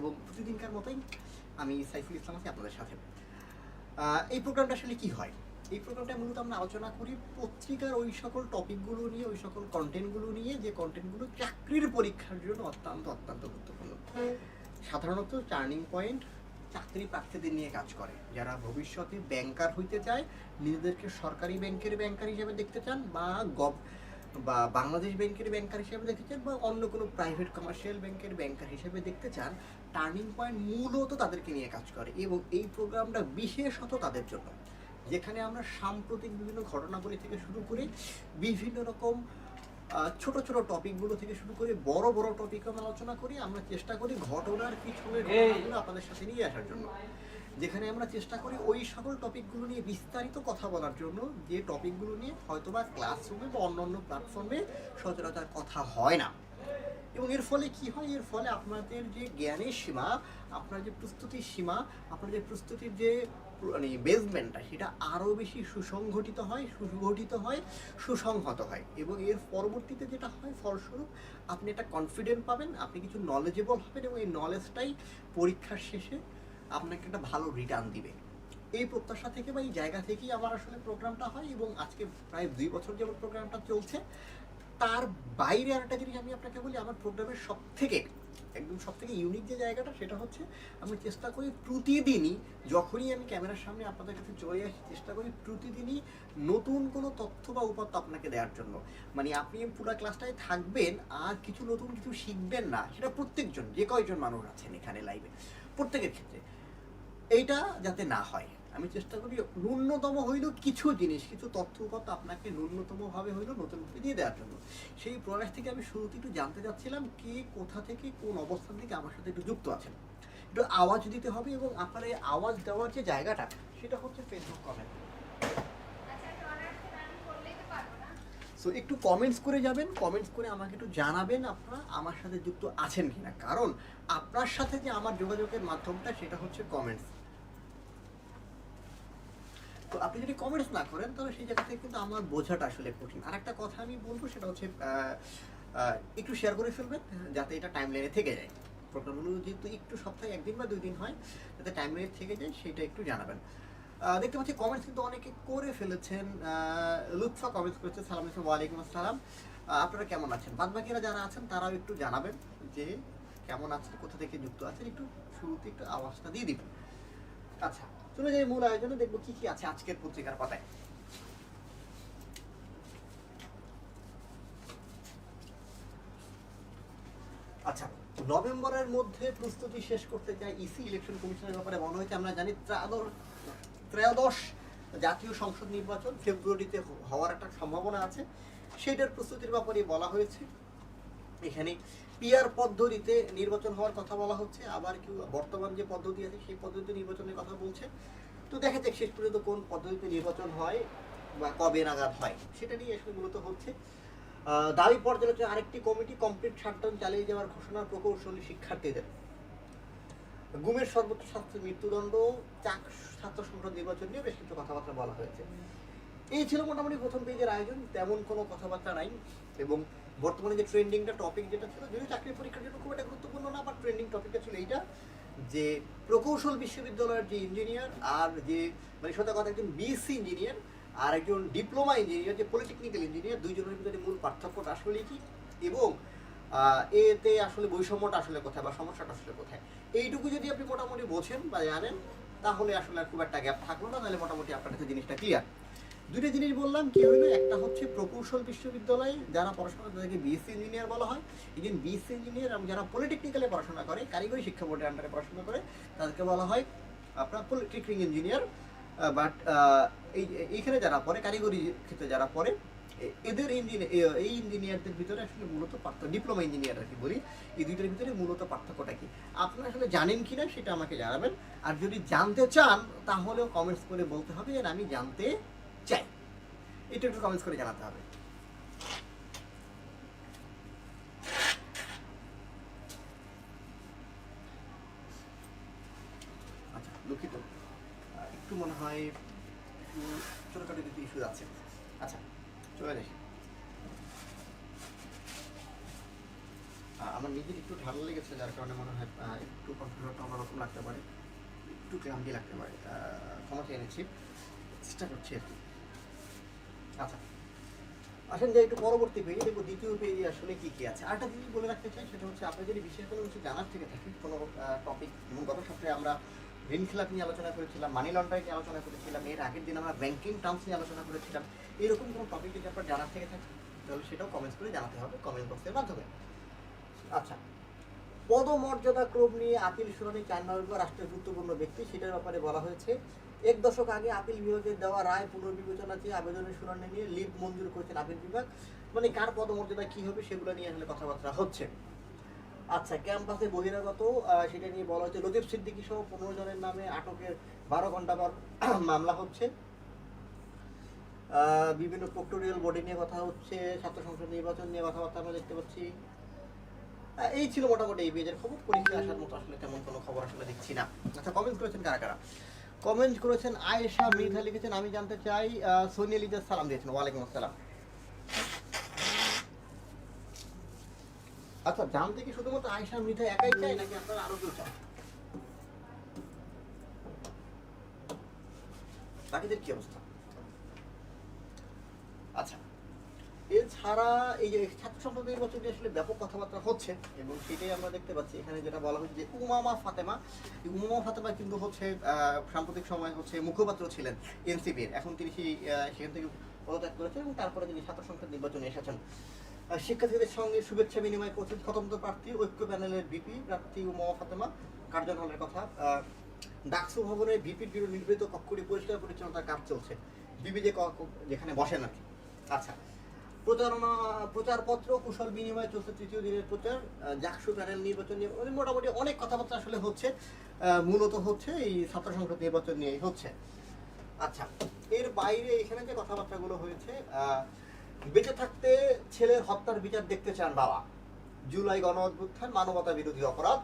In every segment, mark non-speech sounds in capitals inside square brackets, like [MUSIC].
এবং প্রতিদিনকার মতোই আমি সাইফুল ইসলাম আছি আপনাদের সাথে। এই প্রোগ্রামটা আসলে কি হয়? এই প্রোগ্রামটা মূলত আমরা আলোচনা করি পত্রিকার ওই সকল টপিকগুলো নিয়ে, ওই সকল কন্টেন্টগুলো নিয়ে, যে কন্টেন্টগুলো চাকরির পরীক্ষার জন্য অত্যন্ত অত্যন্ত গুরুত্বপূর্ণ। সাধারণত টার্নিং পয়েন্ট চাকরি প্রার্থীদের নিয়ে কাজ করে। যারা ভবিষ্যতে ব্যাংকার হইতে চায়, নিজেদেরকে সরকারি ব্যাংকের ব্যাংকার হিসেবে দেখতে চান বা গভ বা বাংলাদেশ ব্যাংকের ব্যাংকার হিসেবে দেখতে চান বা অন্য কোনো প্রাইভেট কমার্শিয়াল ব্যাংকের ব্যাংকার হিসেবে দেখতে চান টার্নিং পয়েন্ট মূলত তাদেরকে নিয়ে কাজ করে এবং এই প্রোগ্রামটা বিশেষত তাদের জন্য। যেখানে আমরা সাম্প্রতিক বিভিন্ন ঘটনাবলী থেকে শুরু করে বিভিন্ন রকম ছোট ছোট টপিকগুলো থেকে শুরু করে বড় বড় টপিক আমরা আলোচনা করি আমরা চেষ্টা করি ঘটনার পিছনের ঘটনাগুলো আপনাদের সাথে নিয়ে আসার জন্য। যেখানে আমরা চেষ্টা করি ওই সকল টপিকগুলো নিয়ে বিস্তারিত কথা বলার জন্য যে টপিকগুলো নিয়ে হয়তোবা ক্লাসরুমে বা অন্যান্য প্ল্যাটফর্মে সচরাচর কথা হয় না। এবং এর ফলে কি হয়? এর ফলে আপনাদের যে জ্ঞানের সীমা আপনার যে প্রস্তুতির সীমা আপনার যে প্রস্তুতির যে মানে বেসমেন্টটা সেটা আরও বেশি সুসংগঠিত হয় সুগঠিত হয়, সুসংহত হয়। এবং এর পরবর্তীতে যেটা হয়, ফলস্বরূপ আপনি একটা কনফিডেন্ট পাবেন, আপনি কিছু নলেজেবল হবেন এবং এই নলেজটাই পরীক্ষার শেষে আপনাকে একটা ভালো রিটার্ন দিবে। এই প্রত্যাশা থেকে বা এই জায়গা থেকেই আমার আসলে প্রোগ্রামটা হয় এবং আজকে প্রায় দুই বছর যেমন প্রোগ্রামটা চলছে। তার বাইরে আরেকটা জিনিস আমি আপনাকে বলি, আমার প্রোগ্রামের সব থেকে একদম সব থেকে ইউনিক যে জায়গাটা সেটা হচ্ছে আমি চেষ্টা করি প্রতিদিনই যখনই আমি ক্যামেরার সামনে আপনাদের কাছে চলে আসি, চেষ্টা করি প্রতিদিনই নতুন কোনো তথ্য বা উপাত্ত আপনাকে দেওয়ার জন্য। মানে আপনি পুরো ক্লাসটায় থাকবেন, আর কিছু নতুন কিছু শিখবেন না, সেটা প্রত্যেকজন, যে কয়জন মানুষ আছেন এখানে লাইভে প্রত্যেকের ক্ষেত্রে। এইটা যাতে না হয়। আমি চেষ্টা করি ন্যূনতম হইলেও কিছু জিনিস কিছু তথ্য উপাত্ত আপনাকে ন্যূনতমভাবে হইলেও নতুনভাবে দিয়ে দেওয়ার জন্য। সেই প্রয়াস থেকে আমি শুরুতে একটু জানতে চাচ্ছিলাম কে কোথা থেকে কোন অবস্থান থেকে আমার সাথে একটু যুক্ত আছেন। একটু আওয়াজ দিতে হবে এবং আপনার এই আওয়াজ দেওয়ার যে জায়গাটা সেটা হচ্ছে ফেসবুক কমেন্ট সো একটু কমেন্টস করে যাবেন কমেন্টস করে আমাকে একটু জানাবেন আপনারা আমার সাথে যুক্ত আছেন কিনা। কারণ আপনার সাথে যে আমার যোগাযোগের মাধ্যমটা সেটা হচ্ছে কমেন্টস তো আপনি যদি কমেন্টস না করেন, তাহলে সেই জায়গা থেকে কিন্তু আমার বোঝাটা আসলে কঠিন। আর একটা কথা আমি বলব, সেটা হচ্ছে একটু শেয়ার করে ফেলবেন, যাতে এটা টাইম লাইনে থেকে যায়। প্রোগ্রামগুলো যেহেতু একটু সপ্তাহে একদিন বা দুই দিন হয়, যাতে টাইম লাইনে থেকে যায়, সেটা একটু জানাবেন। দেখতে পাচ্ছি কমেন্টস কিন্তু অনেকে করে ফেলেছেন। লুৎফা কমেন্টস করেছে, সালাম ওয়ালাইকুম আসসালাম। আপনারা কেমন আছেন? বাদ বাকিরা যারা আছেন, তারাও একটু জানাবেন যে, কেমন আছেন, কোথা থেকে যুক্ত আছেন, একটু শুরুতে একটু আওয়াজটা দিয়ে দিবেন। আচ্ছা চলে যাই মূল আয়োজনে, দেখব কি কি আছে আজকের পত্রিকার পাতায়। আচ্ছা নভেম্বরের মধ্যে প্রস্তুতি শেষ করতে চাই ইসি, ইলেকশন কমিশনের ব্যাপারে মনে হয়েছে আমরা জানি ত্রয়োদশ ত্রয়োদশ জাতীয় সংসদ নির্বাচন ফেব্রুয়ারিতে হওয়ার একটা সম্ভাবনা আছে। সেটার প্রস্তুতির ব্যাপারে বলা হয়েছে। এখানে পিয়ার পদ্ধতিতে নির্বাচন হওয়ার কথা বলা হচ্ছে, আবার কেউ বর্তমান যে পদ্ধতি আছে সেই পদ্ধতিতে নির্বাচনের কথা বলছে। তো দেখা যাক শেষ পর্যন্ত কোন পদ্ধতিতে নির্বাচন হয় বা কবে নাগাদ হয়, সেটা নিয়ে আসলে মূলত হচ্ছে। দাবি পর্যালোচনা, আরেকটি কমিটি কমপ্লিট শাটডাউন চালিয়ে যাওয়ার ঘোষণা প্রকৌশলী শিক্ষার্থীদের। গুমের সর্বোচ্চ শাস্তি মৃত্যুদণ্ড, চাক ছাত্র সংসদ নির্বাচন নিয়ে বেশ কিছু কথাবার্তা বলা হয়েছে। এই ছিল মোটামুটি প্রথম পেজের আয়োজন, তেমন কোনো কথাবার্তা নাই এবং বর্তমানে যে ট্রেন্ডিংটা টপিক যেটা ছিল, যদিও চাকরি পরীক্ষার জন্য খুব একটা গুরুত্বপূর্ণ না বাট ট্রেন্ডিং টপিকটা ছিল এইটা, যে প্রকৌশল বিশ্ববিদ্যালয়ের যে ইঞ্জিনিয়ার আর যে মানে সোজা কথা একজন বিএসসি ইঞ্জিনিয়ার আর একজন ডিপ্লোমা ইঞ্জিনিয়ার যে পলিটেকনিক্যাল ইঞ্জিনিয়ার দুইজনের ভিতরে মূল পার্থক্যটা আসলে কি? এবং এতে আসলে বৈষম্যটা আসলে কোথায় বা সমস্যাটা আসলে কোথায়? এইটুকু যদি আপনি মোটামুটি বোঝেন বা জানেন, তাহলে আসলে খুব একটা গ্যাপ থাকল না, তাহলে মোটামুটি আপনার কাছে জিনিসটা ক্লিয়ার দুটো জিনিস বললাম, কি হলো একটা হচ্ছে প্রকৌশল বিশ্ববিদ্যালয়ে, যারা পড়াশোনা তাদেরকে বিএসসি ইঞ্জিনিয়ার বলা হয়। একজন বিএসসি ইঞ্জিনিয়ার এবং যারা পলিটেকনিক্যালে পড়াশোনা করে, কারিগরি শিক্ষা বোর্ডের আন্ডারে পড়াশোনা করে, তাদেরকে বলা হয়, আপনার পলিটেকনিক ইঞ্জিনিয়ার বাট এই, এইখানে যারা পড়ে, কারিগরি ক্ষেত্রে যারা পড়ে এদের ইঞ্জিনিয়ার এই ইঞ্জিনিয়ারদের ভিতরে আসলে মূলত পার্থক্য ডিপ্লোমা ইঞ্জিনিয়ার আর কি বলি, এই দুইটার ভিতরে মূলত পার্থক্যটা কি? আপনারা আসলে জানেন কি না সেটা আমাকে জানাবেন। আর যদি জানতে চান, তাহলেও কমেন্টস করে বলতে হবে যে আমি জানতে চাই এটা একটু কমেন্টস করে জানাতে হবে। আচ্ছা দুঃখিত। একটু মনে হয় একটু ছোটোখাটো কিছু ইস্যু আছে। আচ্ছা চলে যাই। আমার নিজের একটু ঠান্ডা লেগেছে, যার কারণে মনে হয় একটু কন্ট্রোলটা অন্যরকম লাগতে পারে, একটু ক্লান্তি লাগতে পারে। ক্ষমা চেয়ে নিচ্ছি, চেষ্টা করছি আর কি। আচ্ছা। আসেন যে একটু পরবর্তী পেজে দেখব, দ্বিতীয় পেজে আসলে কি কি আছে। আরেকটা জিনিস বলে রাখতে চাই, সেটা হচ্ছে আপনি যদি বিশেষ কোনো কিছু জানার থেকে, থাকি কোনো টপিক যেমন গত সপ্তাহে আমরা ঋণ খেলাপ নিয়ে আলোচনা করেছিলাম মানি লন্ডারিং নিয়ে আলোচনা করেছিলাম, এর আগের দিন আমরা ব্যাংকিং টার্মস নিয়ে আলোচনা করেছিলাম, এরকম কোনো টপিক যদি আপনার জানার থেকে থাকে, তাহলে সেটাও কমেন্টস করে জানাতে হবে কমেন্ট বক্সের মাধ্যমে। আচ্ছা পদমর্যাদা ক্রম নিয়ে আপিল শুনানি চার নম্বর রাষ্ট্রের গুরুত্বপূর্ণ ব্যক্তি, সেটার ব্যাপারে বলা হয়েছে। এক দশক আগে আপিল বিভাগের দেওয়া রায় পুনর্বিবেচনা চেয়ে আবেদনের শুনানি নিয়ে লিভ মঞ্জুর করেছেন আপিল বিভাগ। মানে কার পদমর্যাদা, কি হবে সেগুলো নিয়ে আসলে কথাবার্তা হচ্ছে। আচ্ছা ক্যাম্পাসে বহিরাগত সেটা নিয়ে বলা হচ্ছে লতিফ সিদ্দিকী সহ পনেরো জনের নামে আটকের বারো ঘণ্টা পর [CLEARS THROAT] মামলা হচ্ছে। বিভিন্ন প্রক্টোরিয়াল বডি নিয়ে কথা হচ্ছে, ছাত্র সংসদ নির্বাচন নিয়ে কথাবার্তা আমরা দেখতে পাচ্ছি। এই ছিল মোটামুটি এই খবর। পরীক্ষা আসার মতো আসলে তেমন কোনো খবর আসলে দেখছি না। আচ্ছা কমেন্ট করেছেন কারা কারা? কমেন্ট করেছেন আয়েশা লিখেছেন, আমি জানতে চাই সোনিয়া লিজার সালাম দিয়েছেন। ওয়ালাইকুম আসসালাম। আচ্ছা জানতে কি শুধুমাত্র আয়েশা মৃধা একাই চাই নাকি আপনারা আরও কেউ চান বাকিদের কি অবস্থা আচ্ছা এছাড়া এই যে ছাত্র সংসদ নির্বাচন নিয়ে আসলে ব্যাপক কথাবার্তা হচ্ছে, এবং সেটাই আমরা দেখতে পাচ্ছি। এখানে যেটা বলা হচ্ছে যে উমামা ফাতেমা, এই উমামা ফাতেমা কিন্তু হচ্ছে সাম্প্রতিক সময় হচ্ছে মুখপাত্র ছিলেন এনসিপির। এখন তিনি সেই সেখান থেকে পদত্যাগ করেছেন এবং তারপরে তিনি ছাত্র সংসদ নির্বাচনে এসেছেন। শিক্ষার্থীদের সঙ্গে শুভেচ্ছা বিনিময় করছেন স্বতন্ত্র প্রার্থী, ঐক্য প্যানেলের বিপি প্রার্থী উমামা ফাতেমা। কার্জন হলের কথা ডাকসু ভবনে ভিপির বিরুদ্ধে নির্বাচিত কক্ষটি পরিষ্কার পরিচ্ছন্নতার কাজ চলছে। ক- যেখানে বসেন আর কি। আচ্ছা প্রচারণা প্রচারপত্র, কুশল বিনিময়, চলছে তৃতীয় দিনের প্রচার। জাকসু প্যানেল নির্বাচন নিয়ে মোটামুটি অনেক কথাবার্তা আসলে হচ্ছে। মূলত হচ্ছে এই ছাত্র সংসদ নির্বাচন নিয়েই হচ্ছে। আচ্ছা এর বাইরে এখানে যে কথাবার্তাগুলো হয়েছে বেঁচে থাকতে ছেলের হত্যার বিচার দেখতে চান বাবা। জুলাই গণ অভ্যুত্থান, মানবতা বিরোধী অপরাধ।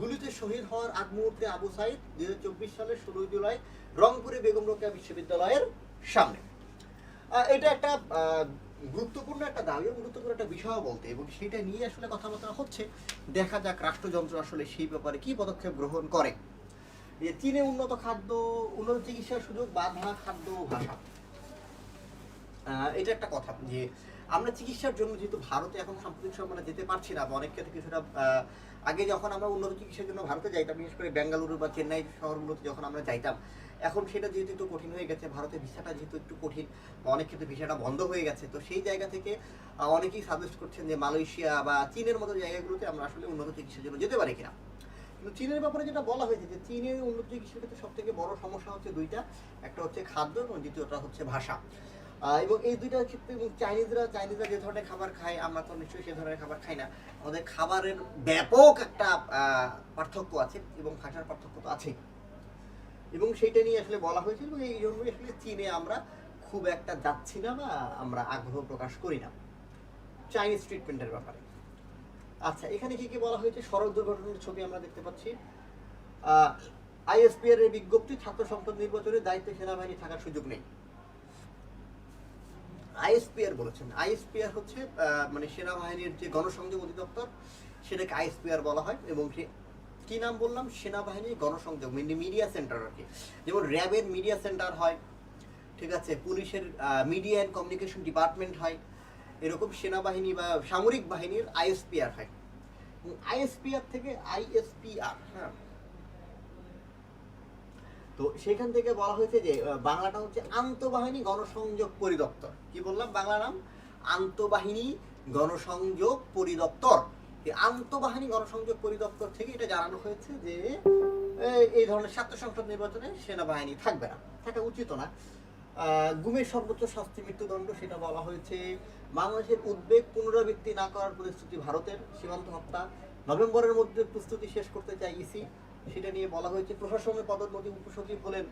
গুলিতে শহীদ হওয়ার আগ মুহূর্তে আবু সাইদ দুই হাজার চব্বিশ সালের ষোলোই জুলাই, রংপুরে বেগম রোকেয়া বিশ্ববিদ্যালয়ের সামনে। এটা একটা গুরুত্বপূর্ণ একটা দাবিও গুরুত্বপূর্ণ একটা বিষয় বলতে, এবং সেটা নিয়ে আসলে কথাবার্তা হচ্ছে, দেখা যাক রাষ্ট্রযন্ত্র আসলে সেই ব্যাপারে কি পদক্ষেপ গ্রহণ করে। যে চীনে উন্নত খাদ্য, উন্নত চিকিৎসার সুযোগ, বাধা খাদ্য ভাষা। এটা একটা কথা যে আমরা চিকিৎসার জন্য যেহেতু ভারতে এখন সাম্প্রতিক সময় আমরা যেতে পারছি না অনেক ক্ষেত্রে কিছুটা আগে যখন আমরা উন্নত চিকিৎসার জন্য ভারতে যাইতাম, বিশেষ করে বেঙ্গালুরু বা চেন্নাই শহরগুলোতে যখন আমরা যাইতাম এখন সেটা যেহেতু একটু কঠিন হয়ে গেছে, ভারতে ভিসাটা যেহেতু একটু কঠিন অনেক ক্ষেত্রে ভিসাটা বন্ধ হয়ে গেছে, তো সেই জায়গা থেকে অনেকেই সাজেস্ট করছেন যে মালয়েশিয়া বা চীনের মতো জায়গাগুলোতে আমরা আসলে উন্নত চিকিৎসার জন্য যেতে পারি কিনা। কিন্তু চীনের ব্যাপারে যেটা বলা হয়েছে যে চীনের উন্নত চিকিৎসার ক্ষেত্রে সব থেকে বড় সমস্যা হচ্ছে দুইটা, একটা হচ্ছে খাদ্য এবং দ্বিতীয়টা হচ্ছে ভাষা। এবং এই দুইটা ক্ষেত্রে চাইনিজরা চাইনিজরা যে ধরনের খাবার খায়, আমরা তো নিশ্চয়ই সে ধরনের খাবার খাই না। আমাদের খাবারের ব্যাপক একটা পার্থক্য আছে এবং ভাষার পার্থক্য তো আছেই। এবং সেইটা নিয়ে আসলে বলা হয়েছিল এবং এই জন্যই আসলে চীনে আমরা খুব একটা যাচ্ছি না বা আমরা আগ্রহ প্রকাশ করি না। চাইনিজ ট্রিটমেন্টের ব্যাপারে। আচ্ছা এখানে কি কি বলা হয়েছে? সড়ক দুর্ঘটনার ছবি আমরা দেখতে পাচ্ছি। আইএসপিআর এর বিজ্ঞপ্তি, ছাত্র সংসদ নির্বাচনে দায়িত্বে সেনাবাহিনী থাকার সুযোগ নেই। আইএসপিআর বলেছেন। আইএসপিআর হচ্ছে মানে সেনাবাহিনীর যে গণসংযোগ অধিদপ্তর, সেটাকে আইএসপিআর বলা হয় এবং সে কি নাম বললাম? সেনাবাহিনীর গণসংযোগ মিডিয়া সেন্টার আর কি। যেমন র্যাবের মিডিয়া সেন্টার হয়, ঠিক আছে? পুলিশের মিডিয়া অ্যান্ড কমিউনিকেশন ডিপার্টমেন্ট হয়। এরকম সেনাবাহিনী বা সামরিক বাহিনীর আইএসপিআর হয়। আইএসপিআর থেকে আইএসপিআর হ্যাঁ? তো সেখান থেকে বলা হয়েছে যে বাংলাটা হচ্ছে আন্তঃবাহিনী গণসংযোগ পরিদপ্তর। কি বললাম? বাংলা নাম আন্তঃবাহিনী গণসংযোগ পরিদপ্তর। আন্তঃবাহিনী গণসংযোগ পরিদপ্তর থেকে এটা জানানো হয়েছে যে এই- ধরনের ছাত্র সংসদ নির্বাচনে সেনাবাহিনী থাকবে না। থাকা উচিত না। গুমের সর্বোচ্চ শাস্তি মৃত্যুদণ্ড, সেটা বলা হয়েছে। বাংলাদেশের উদ্বেগ পুনরাবৃত্তি না করার প্রতিশ্রুতি ভারতের। সীমান্ত হত্যা নভেম্বরের মধ্যে প্রস্তুতি শেষ করতে চায় ইসি। সেটা নিয়ে বলা হয়েছে প্রশাসনের পদোন্নতি উপসচিব হলেন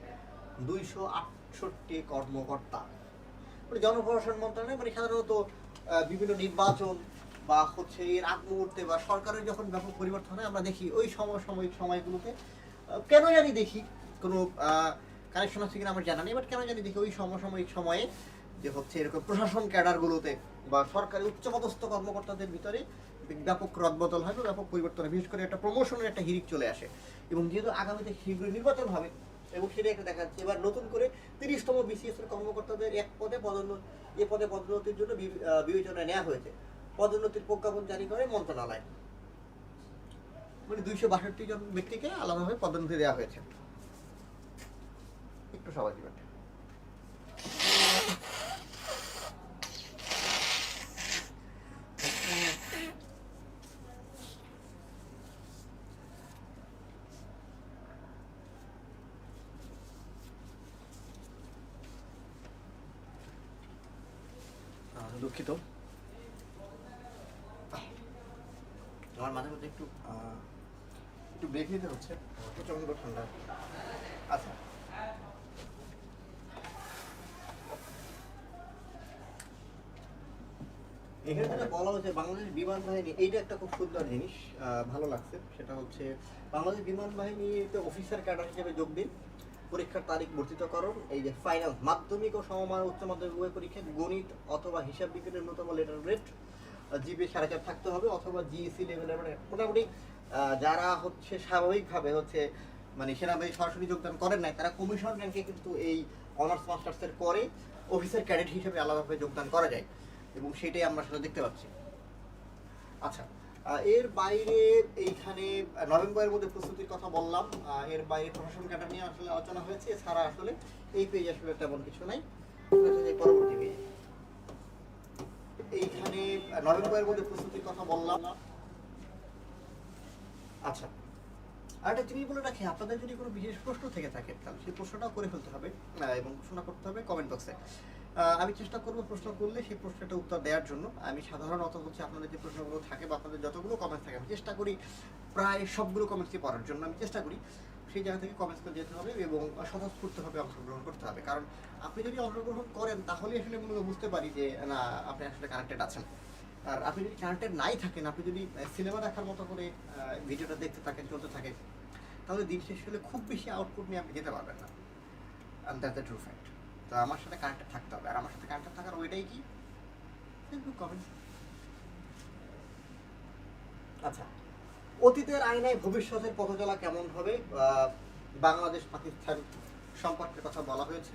দুইশো আটষট্টি কর্মকর্তা। মানে জনপ্রশাসন মন্ত্রণালয় মানে সাধারণত বিভিন্ন নির্বাচন বা হচ্ছে এর আগ মুহূর্তে বা সরকারের যখন ব্যাপক পরিবর্তন হয়, আমরা দেখি ওই সময় সাময়িক সময়গুলোতে কেন জানি দেখি কোনো কানেকশন আছে কিনা আমার জানা নেই বাট কেন জানি দেখি ওই সমসাময়িক সময়ে যে হচ্ছে এরকম প্রশাসন ক্যাডারগুলোতে বা সরকারি উচ্চপদস্থ কর্মকর্তাদের ভিতরে ব্যাপক রদবদল হয় ব্যাপক পরিবর্তন হয়, বিশেষ করে একটা প্রমোশনের একটা হিরিক চলে আসে। এবং যেহেতু আগামীতে শীঘ্রই নির্বাচন হবে, এবং সেটা একটা দেখা যাচ্ছে এবার নতুন করে তিরিশতম বিসিএস এর কর্মকর্তাদের এক পদে পদোন্নতি, এ পদে পদোন্নতির জন্য বিবেচনায় নেওয়া হয়েছে। পদোন্নতির প্রজ্ঞাপন জারি করে মন্ত্রণালয়। মানে দুইশো বাষট্টি জন ব্যক্তিকে আলাদাভাবে পদোন্নতি দেওয়া হয়েছে। একটু সবাই দিবেন। দুঃখিত আমার মাঝে মধ্যে একটু একটু ব্রেক নিতে হচ্ছে। প্রচণ্ড ঠান্ডা। আচ্ছা। এখানে বলা হচ্ছে, বাংলাদেশ বিমান বাহিনী, এইটা একটা খুব সুন্দর জিনিস ভালো লাগছে। সেটা হচ্ছে, বাংলাদেশ বিমান বাহিনীতে অফিসার ক্যাডার হিসেবে যোগ দিন। পরীক্ষার তারিখ বর্ধিত বর্ধিতকরণ এই যে ফাইনাল মাধ্যমিক ও সমমান উচ্চ মাধ্যমিক উভয় পরীক্ষায় গণিত অথবা হিসাব বিজ্ঞানের ন্যূনতম লেটার রেট জিবি সাড়ে চার থাকতে হবে অথবা জিএসি লেভেলের মানে মোটামুটি যারা হচ্ছে স্বাভাবিকভাবে হচ্ছে মানে সেনাবাহিনী সরাসরি যোগদান করেন নাই, তারা কমিশন র্যাঙ্কে কিন্তু এই অনার্স মাস্টার্সের করে অফিসার ক্যাডেট হিসেবে আলাদাভাবে যোগদান করা যায়। এবং সেটাই আমরা সেটা দেখতে পাচ্ছি। আচ্ছা এর বাইরে এইখানে নভেম্বরের মধ্যে প্রস্তুতির কথা বললাম। এর বাইরে প্রশাসন ক্যাডার নিয়ে আসলে আলোচনা হয়েছে। এছাড়া আসলে এই পেজ আসলে তেমন কিছু নাই। পরবর্তী পেজ এইখানে মধ্যে প্রস্তুতির কথা বললাম। আচ্ছা জিনিস বলে রাখি, আপনাদের যদি কোনো বিশেষ প্রশ্ন থেকে থাকে, তাহলে সেই প্রশ্নটাও করে ফেলতে হবে এবং ঘোষণা করতে হবে কমেন্ট বক্সে আমি চেষ্টা করব প্রশ্ন করলে সেই প্রশ্নটা উত্তর দেওয়ার জন্য। আমি সাধারণত হচ্ছে আপনাদের যে প্রশ্নগুলো থাকে বা আপনাদের যতগুলো কমেন্টস থাকে, আমি চেষ্টা করি প্রায় সবগুলো কমেন্টসই পড়ার জন্য আমি চেষ্টা করি। সেই জায়গা থেকে কমেন্টস করে যেতে হবে এবং স্বতঃস্ফূর্তভাবে অংশগ্রহণ করতে হবে। কারণ আপনি যদি অংশগ্রহণ করেন, তাহলে আসলে মূলত বুঝতে পারি যে, না, আপনি আসলে কানেক্টেড আছেন। আর আপনি যদি কানেক্টেড নাই থাকেন, আপনি যদি সিনেমা দেখার মতো করে ভিডিওটা দেখতে থাকেন, চলতে থাকে তাহলে দিন শেষ হলে খুব বেশি আউটপুট নিয়ে আপনি যেতে পারবেন না। দ্যাট দ্য ট্রু ফ্যাক্ট তো আমার সাথে কানেক্টেড থাকতে হবে। আর আমার সাথে কানেক্টেড থাকার ওইটাই কি? কমেন্ট আচ্ছা। অতীতের আয়নায় ভবিষ্যতের পথচলা কেমন হবে? বাংলাদেশ পাকিস্তান সম্পর্কের কথা বলা হয়েছে।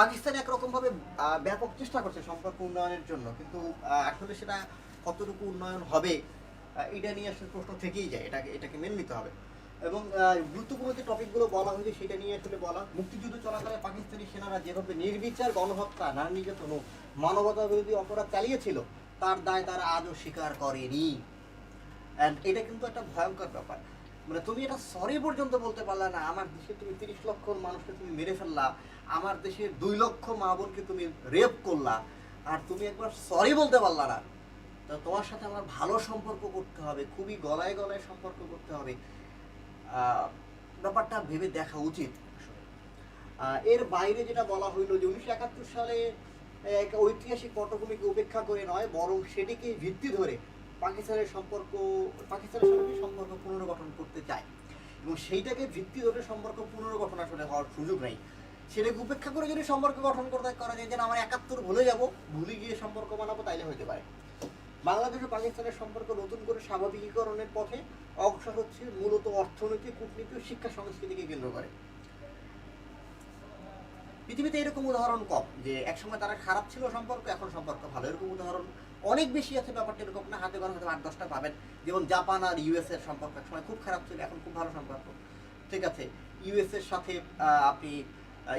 পাকিস্তান একরকম ভাবে ব্যাপক চেষ্টা করছে সম্পর্ক উন্নয়নের জন্য, কিন্তু আসলে সেটা কতটুকু উন্নয়ন হবে এটা নিয়ে আসলে প্রশ্ন থেকেই যায়। এটাকে এটাকে মেনে নিতে হবে। এবং গুরুত্বপূর্ণ যে টপিকগুলো বলা হয়েছে, সেটা নিয়ে আসলে বলা, মুক্তিযুদ্ধ চলাকালে পাকিস্তানি সেনারা যেভাবে নির্বিচার গণহত্যা নারী নির্যাতন মানবতা বিরোধী অপরাধ চালিয়েছিল, তার দায় তারা আজও স্বীকার করেনি। অ্যান্ড এটা কিন্তু একটা ভয়ঙ্কর ব্যাপার। মানে তুমি এটা সরি পর্যন্ত বলতে পারলে না, আমার দেশে তুমি তিরিশ লক্ষ মানুষকে তুমি মেরে ফেললা, আমার দেশের দুই লক্ষ মা বোনকে তুমি রেপ করলা, আর তুমি একবার সরি বলতে পারলা না। তো তোমার সাথে আমার ভালো সম্পর্ক করতে হবে, খুবই গলায় গলায় সম্পর্ক করতে হবে। ব্যাপারটা ভেবে দেখা উচিত। এর বাইরে যেটা বলা হইল যে উনিশশো একাত্তর সালে এক ঐতিহাসিক পটভূমিকে উপেক্ষা করে নয়, বরং সেটিকে ভিত্তি ধরে পাকিস্তানের সম্পর্ক, পাকিস্তানের সঙ্গে সম্পর্ক পুনর্গঠন করতে চায়। এবং সেইটাকে ভিত্তি ধরে সম্পর্ক পুনর্গঠন আসলে হওয়ার সুযোগ নেই। সেটাকে উপেক্ষা করে যদি সম্পর্ক গঠন করতে করা যায়, যেন আমার একাত্তর ভুলে যাব, ভুলে গিয়ে সম্পর্ক বানাবো, তাইলে হতে পারে। বাংলাদেশ ও পাকিস্তানের সম্পর্ক নতুন করে স্বাভাবিকীকরণের পথে অগ্রসর হচ্ছে, মূলত অর্থনীতি কূটনীতি ও শিক্ষা সংস্কৃতিকে কেন্দ্র করে। পৃথিবীতে এরকম উদাহরণ কম, যে একসময় তারা খারাপ ছিল সম্পর্ক, এখন সম্পর্ক ভালো। এরকম উদাহরণ অনেক বেশি আছে ব্যাপারটা এরকম না, হাতে গোনা হয়তো আট, দশটা পাবেন। যেমন জাপান আর ইউএস এর সম্পর্ক একসময় খুব খারাপ ছিল, এখন খুব ভালো সম্পর্ক। ঠিক আছে ইউএস এর সাথে আপনি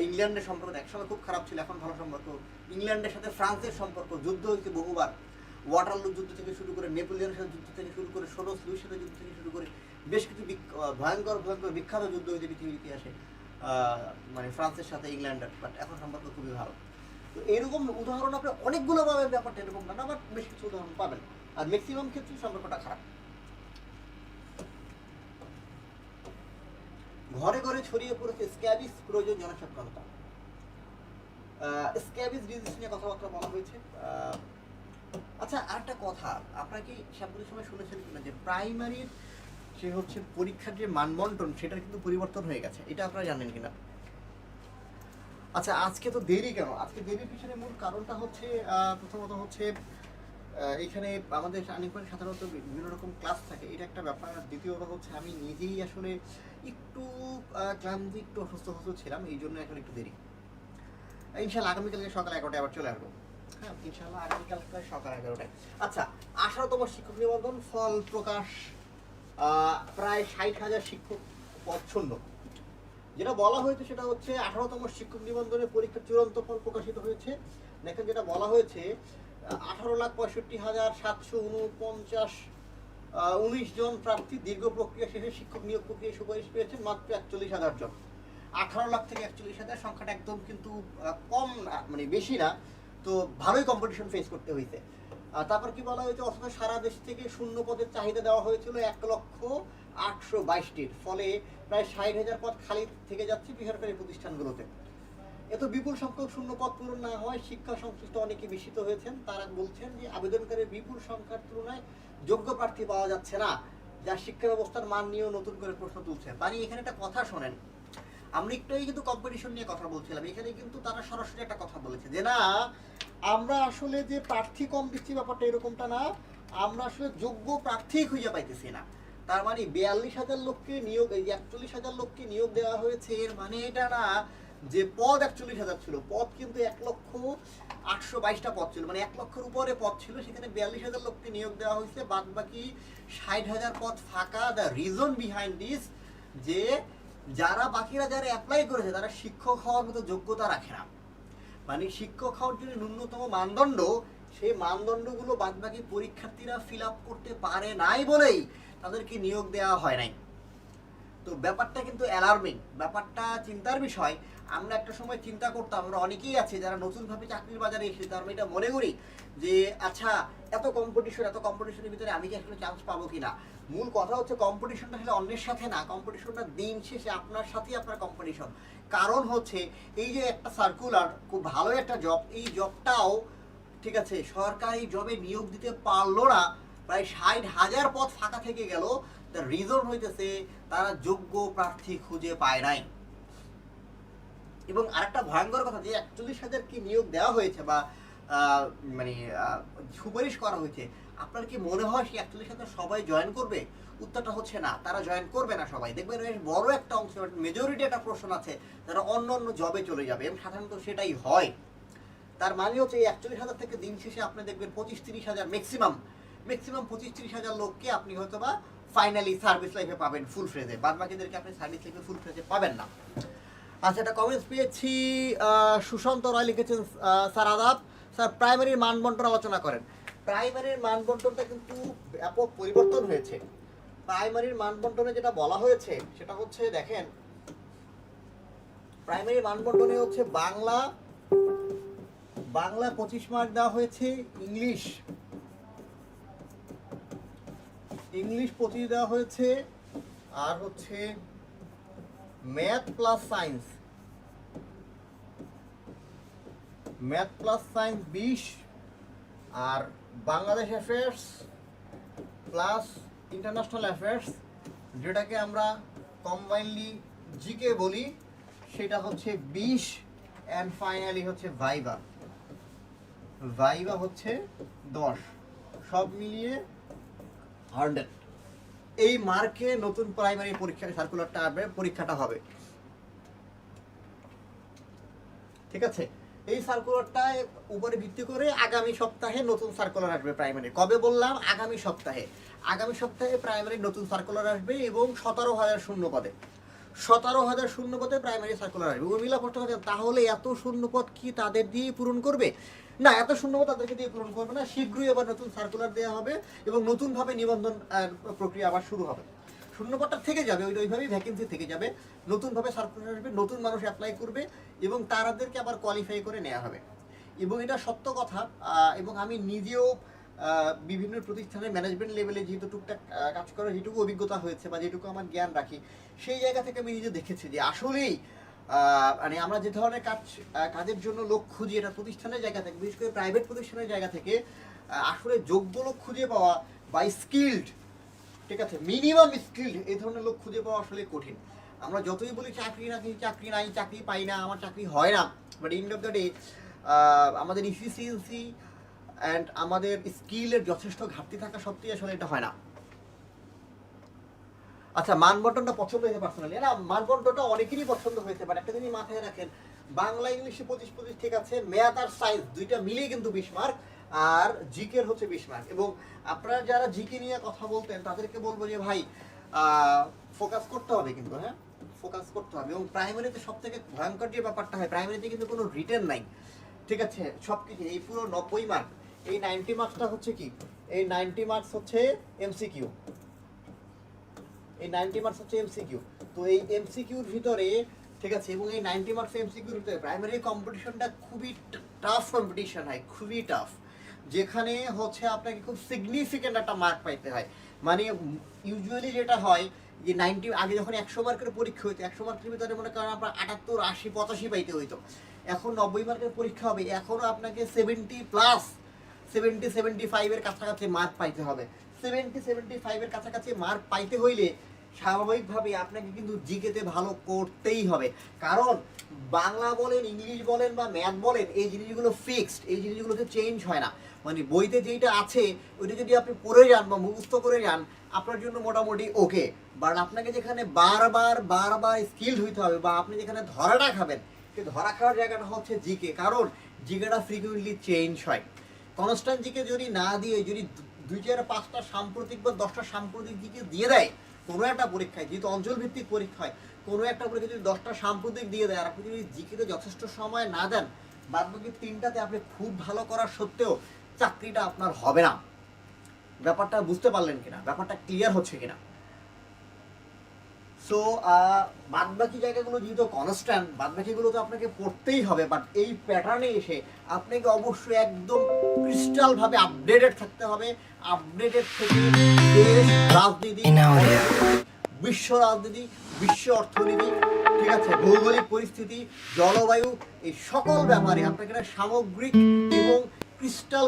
ইংল্যান্ডের সম্পর্ক একসময় খুব খারাপ ছিল, এখন ভালো সম্পর্ক। ইংল্যান্ডের সাথে ফ্রান্সের সম্পর্ক, যুদ্ধ হয়েছে বহুবার। ওয়াটারলু যুদ্ধ থেকে শুরু করে নেপোলিয়নের সাথে যুদ্ধ থেকে শুরু করে ষোলো স্লুইর সাথে যুদ্ধ থেকে শুরু করে, বেশ কিছু ভয়ঙ্কর ভয়ঙ্কর, বিখ্যাত যুদ্ধ হয়েছে পৃথিবীর ইতিহাসে মানে ফ্রান্সের সাথে ইংল্যান্ডের বাট এখন সম্পর্ক খুবই ভালো। এরকম উদাহরণ আপনি অনেকগুলো পাবেন ব্যাপারটা এরকম না বাট বেশ কিছু উদাহরণ পাবেন। আর ম্যাক্সিমাম ক্ষেত্রে সম্পর্কটা খারাপ। ঘরে ঘরে ছড়িয়ে পড়েছে স্ক্যাবিস প্রয়োজন জনসচেতনতা স্ক্যাবিস ডিজিজ নিয়ে কথাবার্তা বলা হয়েছে। আচ্ছা আরেকটা কথা, আপনারা কি সাম্প্রতিক সময় শুনেছেন কিনা যে প্রাইমারির সে হচ্ছে পরীক্ষার যে মানবন্টন, সেটার কিন্তু পরিবর্তন হয়ে গেছে, এটা আপনারা জানেন কিনা? আচ্ছা আজকে তো দেরি কেন? আজকে দেরির পিছনে মূল কারণটা হচ্ছে প্রথমত হচ্ছে এখানে আমাদের আনিকমেন্ট সাধারণত বিভিন্ন রকম ক্লাস থাকে। এটা একটা ব্যাপার। আর দ্বিতীয়ত হচ্ছে, আমি নিজেই আসলে একটু ক্লান্তি, একটু অসুস্থ অসুস্থ ছিলাম। এই জন্য এখন একটু দেরি। ইনশাল্লাহ আগামীকালকে সকাল এগারোটায় আবার চলে আসব। হ্যাঁ ইনশাল্লাহ সকাল এগারোটায়। আচ্ছা শিক্ষক নিবন্ধন ফল প্রকাশ প্রায় ষাট হাজার শিক্ষক শূন্য যেটা বলা হয়েছে সেটা হচ্ছে আঠারোতম শিক্ষক নিবন্ধনের পরীক্ষার চূড়ান্ত ফল প্রকাশিত হয়েছে। দেখেন যেটা বলা হয়েছে, আঠারো লাখ পঁয়ষট্টি হাজার সাতশো উনপঞ্চাশ উনিশ জন প্রার্থী দীর্ঘ প্রক্রিয়া শেষে শিক্ষক নিয়োগ প্রক্রিয়া সুপারিশ পেয়েছেন মাত্র একচল্লিশ হাজার জন। আঠারো লাখ থেকে একচল্লিশ হাজার সংখ্যাটা একদম কিন্তু কম মানে বেশি না, তো ভালোই কম্পিটিশন ফেস করতে হয়েছে। তারপর কি বলা হয়েছে, অথচ সারা দেশ থেকে শূন্য পদের চাহিদা দেওয়া হয়েছিল এক লক্ষ আটশো বাইশটির। ফলে প্রায় ষাট হাজার পদ খালি থেকে যাচ্ছে বেসরকারি প্রতিষ্ঠানগুলোতে। এত বিপুল সংখ্যক শূন্য পদ পূরণ না হওয়ায় শিক্ষা সংশ্লিষ্ট অনেকে বিস্মিত হয়েছেন। তারা বলছেন যে আবেদনকারীর বিপুল সংখ্যার তুলনায় যোগ্য প্রার্থী পাওয়া যাচ্ছে না, যা শিক্ষা ব্যবস্থার মান নিয়েও নতুন করে প্রশ্ন তুলছে। মানে এখানে একটা কথা শোনেন। আমরা একটুই কিন্তু কম্পিটিশন নিয়ে কথা বলছিলাম। এখানে কিন্তু তারা সরাসরি একটা কথা বলেছে যে, না, আমরা আসলে যে প্রার্থী কম দিচ্ছি ব্যাপারটা এরকমটা না। আমরা আসলে যোগ্য প্রার্থী খুঁজে পাইতেছি না। তার মানে বিয়াল্লিশ হাজার লোককে নিয়োগ, এই একচল্লিশ হাজার লোককে নিয়োগ দেওয়া হয়েছে, এর মানে এটা না যে পদ একচল্লিশ হাজার ছিল, পদ কিন্তু এক লক্ষ আটশো বাইশটা পদ ছিল মানে এক লক্ষের উপরে পদ ছিল, সেখানে বিয়াল্লিশ হাজার লোককে নিয়োগ দেওয়া হয়েছে বাদ বাকি ষাট হাজার পদ ফাঁকা। দ্য রিজন বিহাইন্ড দিস যে যারা বাকিরা যারা অ্যাপ্লাই করেছে, তারা শিক্ষক হওয়ার মতো যোগ্যতা রাখে না। মানে শিক্ষক হওয়ার জন্য ন্যূনতম মানদণ্ড সেই মানদণ্ডগুলো বাদবাকি পরীক্ষার্থীরা ফিল করতে পারে নাই বলেই তাদেরকে নিয়োগ দেওয়া হয় নাই। তো ব্যাপারটা কিন্তু অ্যালার্মিং ব্যাপারটা চিন্তার বিষয়। আমরা একটা সময় চিন্তা করতাম, আমরা অনেকেই আছে যারা নতুনভাবে চাকরির বাজারে এসেছে তার এটা মনে করি যে আচ্ছা এত কম্পিটিশন এত কম্পিটিশনের ভিতরে আমি কি আসলে চান্স পাবো কিনা? মূল কথা হচ্ছে কম্পিটিশনটা আসলে অন্যের সাথে না। কম্পিটিশনটা দিন শেষে আপনার সাথেই আপনার কম্পিটিশন কারণ হচ্ছে, এই যে একটা সার্কুলার খুব ভালো একটা জব এই জবটাও ঠিক আছে, সরকারি জবে নিয়োগ দিতে পারল না, প্রায় ষাট হাজার পদ ফাঁকা থেকে গেল, তার রিজন হইতেছে তারা যোগ্য প্রার্থী খুঁজে পায় নাই। এবং আরেকটা ভয়ঙ্কর কথা, যে একচল্লিশ হাজার কি নিয়োগ দেওয়া হয়েছে বা মানে সুপারিশ করা হয়েছে, আপনার কি মনে হয় সেই একচল্লিশ হাজার সবাই জয়েন করবে? উত্তরটা হচ্ছে না, তারা জয়েন করবে না সবাই। দেখবেন বেশ বড় একটা অংশ মেজরিটি একটা প্রশ্ন আছে যারা অন্য অন্য জবে চলে যাবে, এবং সাধারণত সেটাই হয়। তার মানে হচ্ছে এই একচল্লিশ হাজার থেকে দিন শেষে আপনি দেখবেন পঁচিশ তিরিশ হাজার ম্যাক্সিমাম ম্যাক্সিমাম পঁচিশ তিরিশ হাজার লোককে আপনি হয়তো বা ফাইনালি সার্ভিস লাইফে পাবেন ফুল ফ্রেজে বাদ বাকিদেরকে আপনি সার্ভিস লাইফে ফুল ফ্রেজে পাবেন না। আচ্ছা একটা কমেন্টস পেয়েছি সুশান্ত রয় লিখেছেন স্যার আদাব। স্যার প্রাইমারির মান বন্টন আলোচনা করেন। প্রাইমারির মান বন্টনটা কিন্তু ব্যাপক পরিবর্তন হয়েছে। প্রাইমারির মান বন্টনে যেটা বলা হয়েছে, সেটা হচ্ছে, দেখেন প্রাইমারি মান বন্টনে হচ্ছে বাংলা বাংলা পঁচিশ মার্ক দেওয়া হয়েছে ইংলিশ। ইংলিশ পঁচিশ দেওয়া হয়েছে, আর হচ্ছে math plus science math plus science বিশ, আর Bangladesh affairs plus international affairs যেটাকে আমরা কম্বাইনলি জিকে বলি, সেটা হচ্ছে বিশ অ্যান্ড ফাইনালি হচ্ছে ভাইবা ভাইবা হচ্ছে দশ। সব মিলিয়ে হান্ড্রেড এই মার্কে নতুন প্রাইমারি পরীক্ষার সার্কুলারটা আসবে, পরীক্ষাটা হবে। ঠিক আছে? এই সার্কুলারটায় উপরে ভিত্তি করে আগামী সপ্তাহে নতুন সার্কুলার আসবে প্রাইমারি কবে বললাম? আগামী সপ্তাহে। আগামী সপ্তাহে প্রাইমারি নতুন সার্কুলার আসবে এবং সতেরো হাজার শূন্য পদে। সতেরো হাজার শূন্য পদে প্রাইমারি সার্কুলার আসবে। উর্মিলা প্রশ্ন করেন, তাহলে এত শূন্য পদ কি তাদের দিয়েই পূরণ করবে? না এত শূন্য পদ তাদেরকে দিয়ে পূরণ করবে না। শীঘ্রই আবার নতুন সার্কুলার দেওয়া হবে এবং নতুনভাবে নিবন্ধন প্রক্রিয়া আবার শুরু হবে। শূন্যপদটা থেকে যাবে ওই ওইভাবেই ভ্যাকেন্সি থেকে যাবে। নতুনভাবে সার্কুলার আসবে নতুন মানুষ অ্যাপ্লাই করবে এবং তাদেরকে আবার কোয়ালিফাই করে নেওয়া হবে। এবং এটা সত্য কথা এবং আমি নিজেও বিভিন্ন প্রতিষ্ঠানের ম্যানেজমেন্ট লেভেলে যেহেতু টুকটাক কাজ করার যেটুকু অভিজ্ঞতা হয়েছে বা যেটুকু আমার জ্ঞান রাখি, সেই জায়গা থেকে আমি নিজে দেখেছি যে আসলেই মানে আমরা যে ধরনের কাজ কাজের জন্য লোক খুঁজি এটা প্রতিষ্ঠানের জায়গা থেকে, বিশেষ করে প্রাইভেট প্রতিষ্ঠানের জায়গা থেকে আসলে যোগ্য লোক খুঁজে পাওয়া বা স্কিল্ড ঠিক আছে মিনিমাম স্কিল্ড এই ধরনের লোক খুঁজে পাওয়া আসলে কঠিন। আমরা যতই বলি চাকরি নাকি চাকরি নাই, চাকরি পাই না, আমার চাকরি হয় না but end of the day আমাদের ইফিসিয়েন্সি অ্যান্ড আমাদের স্কিলের যথেষ্ট ঘাটতি থাকা সত্ত্বেও আসলে এটা হয় না। আচ্ছা মানবন্টনটা পছন্দ হয়েছে পার্সোনালি না, মানবন্টনটা অনেকেরই পছন্দ হয়েছে বাট একটা জিনিস মাথায় রাখেন, বাংলা, ইংলিশে পঁচিশ পঁচিশ ঠিক আছে ম্যাথ আর সায়েন্স দুইটা মিলিয়ে কিন্তু বিশ মার্ক আর জিকের হচ্ছে বিশ মার্ক এবং আপনারা যারা জিকে নিয়ে কথা বলতেন, তাদেরকে বলব যে, ভাই ফোকাস করতে হবে কিন্তু হ্যাঁ? ফোকাস করতে হবে। এবং প্রাইমারিতে সব থেকে ভয়ঙ্কর যে ব্যাপারটা হয় প্রাইমারিতে কিন্তু কোনো রিটেন নাই। ঠিক আছে সব কিছু এই পুরো নব্বই মার্ক এই নাইনটি মার্কসটা হচ্ছে কি? এই নাইনটি মার্কস হচ্ছে এমসিকিউ এই নাইনটি মার্কস হচ্ছে এমসিকিউ তো এই এমসিকিউর ভিতরে, ঠিক আছে, এবং এই নাইনটি মার্কস এমসিকিউর ভিতরে প্রাইমারি কম্পিটিশনটা খুবই টাফ কম্পিটিশন হয়, খুবই টাফ যেখানে হচ্ছে আপনাকে খুব সিগনিফিক্যান্ট একটা মার্ক পাইতে হয়। মানে ইউজুয়ালি যেটা হয়, যে নাইনটি আগে যখন একশো মার্কের পরীক্ষা হইতো, একশো মার্কের ভিতরে মনে করেন আপনার আটাত্তর, আশি, পঁচাশি পাইতে হইতো। এখন নব্বই মার্কের পরীক্ষা হবে এখনও আপনাকে সেভেন্টি প্লাস সেভেন্টি সেভেন্টি ফাইভের কাছাকাছি মার্ক পাইতে হবে। সেভেন্টি সেভেন্টি ফাইভের কাছাকাছি মার্ক পাইতে হইলে স্বাভাবিকভাবে আপনাকে কিন্তু জিকেতে ভালো করতেই হবে। কারণ বাংলা বলেন, ইংলিশ বলেন বা ম্যাথ বলেন, এই জিনিসগুলো ফিক্সড এই জিনিসগুলোতে চেঞ্জ হয় না। মানে বইতে যেটা আছে, ওইটা যদি আপনি পড়ে যান বা মুখস্থ করে যান, আপনার জন্য মোটামুটি ওকে বাট আপনাকে যেখানে বারবার বারবার স্কিল্ড হইতে হবে বা আপনি যেখানে ধরাটা খাবেন, সেই ধরা খাওয়ার জায়গাটা হচ্ছে জিকে কারণ জিকেটা ফ্রিকুয়েন্টলি চেঞ্জ হয়। কনস্ট্যান্ট জিকে যদি না দিয়ে, যদি দুই চার পাঁচটা সাম্প্রতিক বা দশটা সাম্প্রতিক দিকে দিয়ে দেয়, কোনো একটা পরীক্ষায়, যেহেতু অঞ্চল ভিত্তিক পরীক্ষা হয় কোনো একটা পরীক্ষা যদি দশটা সাম্প্রতিক দিয়ে দেয়, আর আপনি যদি জিকেতে যথেষ্ট সময় না দেন বাদ বাকি তিনটাতে আপনি খুব ভালো করা সত্ত্বেও চাকরিটা আপনার হবে না। ব্যাপারটা বুঝতে পারলেন কিনা? ব্যাপারটা ক্লিয়ার হচ্ছে কিনা? সো বাদ বাকি জায়গাগুলো যেহেতু কনস্ট্যান্ট বাদ বাকিগুলো তো আপনাকে পড়তেই হবে বাট এই প্যাটার্নে এসে আপনাকে অবশ্যই একদম ক্রিস্টাল ভাবে আপডেটেড থাকতে হবে। আপডেটেড থেকে দেশ রাজনীতি বিশ্ব রাজনীতি বিশ্ব অর্থনীতি ঠিক আছে? ভৌগোলিক পরিস্থিতি জলবায়ু এই সকল ব্যাপারে আপনাকে একটা সামগ্রিক এবং ক্রিস্টাল